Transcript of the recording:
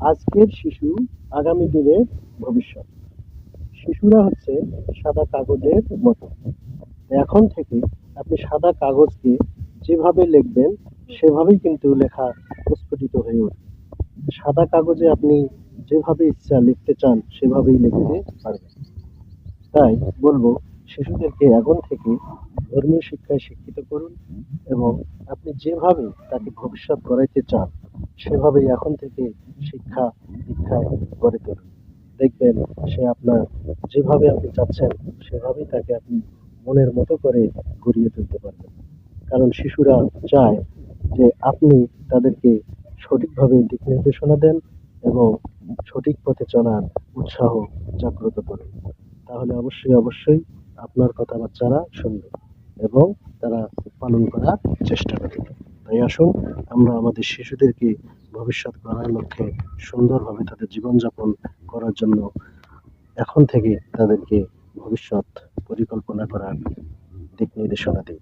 আজকের শিশু আগামী দিনের ভবিষ্যৎ। শিশুরা হচ্ছে সাদা কাগজের মতো। এখন থেকে আপনি সাদা কাগজকে যেভাবে লিখবেন, সেভাবেই কিন্তু লেখা প্রস্ফুটিত হয়ে উঠবে সাদা কাগজে আপনি যেভাবে ইচ্ছা লিখতে চান, সেভাবেই লিখতে পারবেন। তাই বলব, শিশুদেরকে এখন থেকে ধর্মীয় শিক্ষায় শিক্ষিত করুন এবং আপনি যেভাবে তাকে ভবিষ্যৎ গড়াইতে চান সেভাবেই এখন থেকে শিক্ষা দীক্ষায় গড়ে তুলুন। দেখবেন সে আপনার যেভাবে আপনি চাচ্ছেন, সেভাবেই তাকে আপনি মনের মতো করে গড়িয়ে তুলতে পারবেন। কারণ শিশুরা চায় যে আপনি তাদেরকে সঠিকভাবে দিক নির্দেশনা দেন এবং সঠিক পথে চলার উৎসাহ জাগ্রত করুন। তাহলে অবশ্যই অবশ্যই আপনার কথা বাচ্চারা শুনবে এবং তারা পালন করার চেষ্টা করবে। তাই আসুন আমরা আমাদের শিশুদেরকে ভবিষ্যৎ গড়ার লক্ষ্যে সুন্দরভাবে তাদের জীবনযাপন করার জন্য এখন থেকে তাদেরকে ভবিষ্যৎ পরিকল্পনা করার দিক নির্দেশনা দিই।